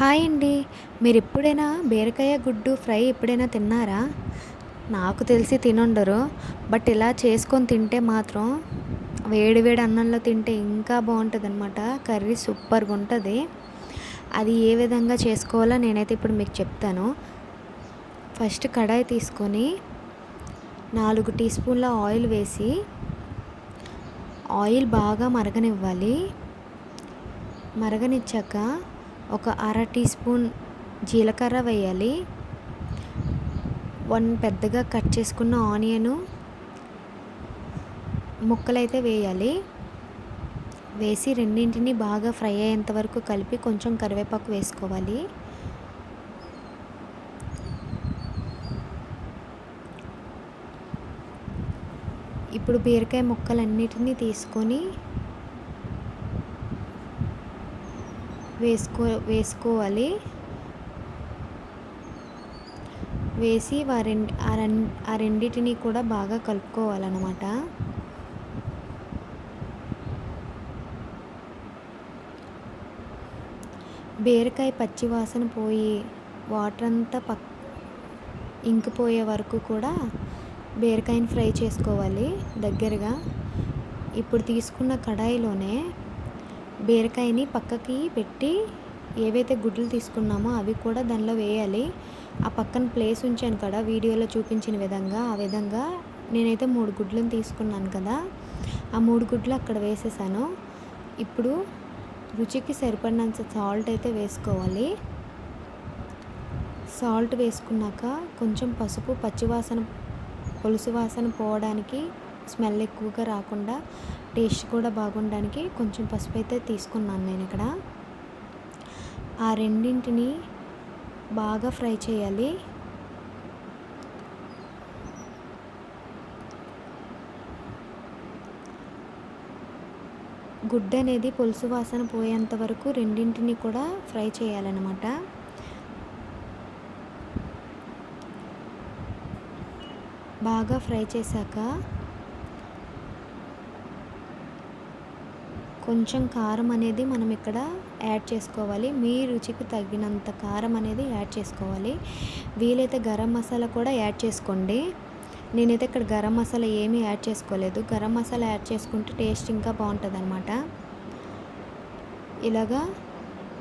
Hi అండి. మీరు ఎప్పుడైనా బీరకాయ గుడ్డు ఫ్రై ఎప్పుడైనా తిన్నారా? నాకు తెలిసి తినుండరు. బట్ ఇలా చేసుకొని తింటే మాత్రం వేడి వేడి అన్నంలో తింటే ఇంకా బాగుంటుంది అనమాట కర్రీ సూపర్గా ఉంటుంది. అది ఏ విధంగా చేసుకోవాలో నేనైతే ఇప్పుడు మీకు చెప్తాను. ఫస్ట్ కడాయి తీసుకొని నాలుగు టీ స్పూన్ల ఆయిల్ వేసి ఆయిల్ బాగా మరగనివ్వాలి. మరగనిచ్చాక ఒక అర టీ స్పూన్ జీలకర్ర వేయాలి. వన్ పెద్దగా కట్ చేసుకున్న ఆనియను ముక్కలైతే వేయాలి. వేసి రెండింటిని బాగా ఫ్రై అయ్యేంత వరకు కలిపి కొంచెం కరివేపాకు వేసుకోవాలి. ఇప్పుడు బీరకాయ ముక్కలన్నిటినీ తీసుకొని వేసుకో వేసుకోవాలి. వేసి వారెండి ఆ రెండు ఆ రెండింటిని కూడా బాగా కలుపుకోవాలన్నమాట. బీరకాయ పచ్చి వాసన పోయి వాటర్ అంతా పక్ ఇంకిపోయే వరకు కూడా బీరకాయని ఫ్రై చేసుకోవాలి దగ్గరగా. ఇప్పుడు తీసుకున్న కడాయిలోనే బీరకాయని పక్కకి పెట్టి ఏవైతే గుడ్లు తీసుకున్నామో అవి కూడా దానిలో వేయాలి. ఆ పక్కన ప్లేస్ ఉంచాను కదా వీడియోలో చూపించిన విధంగా ఆ విధంగా నేనైతే మూడు గుడ్లను తీసుకున్నాను కదా ఆ మూడు గుడ్లు అక్కడ వేసేసాను. ఇప్పుడు రుచికి సరిపడినంత సాల్ట్ అయితే వేసుకోవాలి. సాల్ట్ వేసుకున్నాక కొంచెం పసుపు పచ్చివాసన పులుసు వాసన పోవడానికి స్మెల్ ఎక్కువగా రాకుండా టేస్ట్ కూడా బాగుండడానికి కొంచెం పసుపు అయితే తీసుకున్నాను నేను ఇక్కడ. ఆ రెండింటిని బాగా ఫ్రై చేయాలి. గుడ్డ అనేది పులుసు వాసన పోయేంత వరకు రెండింటిని కూడా ఫ్రై చేయాలన్నమాట. బాగా ఫ్రై చేశాక కొంచెం కారం అనేది మనం ఇక్కడ యాడ్ చేసుకోవాలి. మీ రుచికి తగినంత కారం అనేది యాడ్ చేసుకోవాలి. వీలైతే గరం మసాలా కూడా యాడ్ చేసుకోండి. నేనైతే ఇక్కడ గరం మసాలా ఏమీ యాడ్ చేసుకోలేదు. గరం మసాలా యాడ్ చేసుకుంటే టేస్ట్ ఇంకా బాగుంటుంది అనమాట ఇలాగా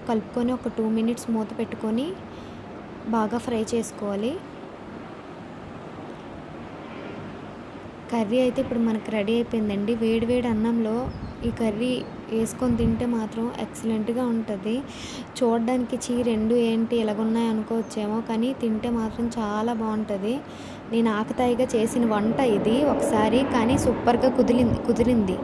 కలుపుకొని ఒక టూ మినిట్స్ మూత పెట్టుకొని బాగా ఫ్రై చేసుకోవాలి. కర్రీ అయితే ఇప్పుడు మనకు రెడీ అయిపోయిందండి. వేడి వేడి అన్నంలో ఈ కర్రీ వేసుకొని తింటే మాత్రం ఎక్సలెంట్గా ఉంటుంది. చూడడానికి చీ రెండు ఏంటి ఎలాగున్నాయి అనుకోవచ్చేమో కానీ తింటే మాత్రం చాలా బాగుంటుంది. నేను ఆకతాయిగా చేసిన వంట ఇది ఒకసారి కానీ సూపర్గా కుదిరింది కుదిరింది.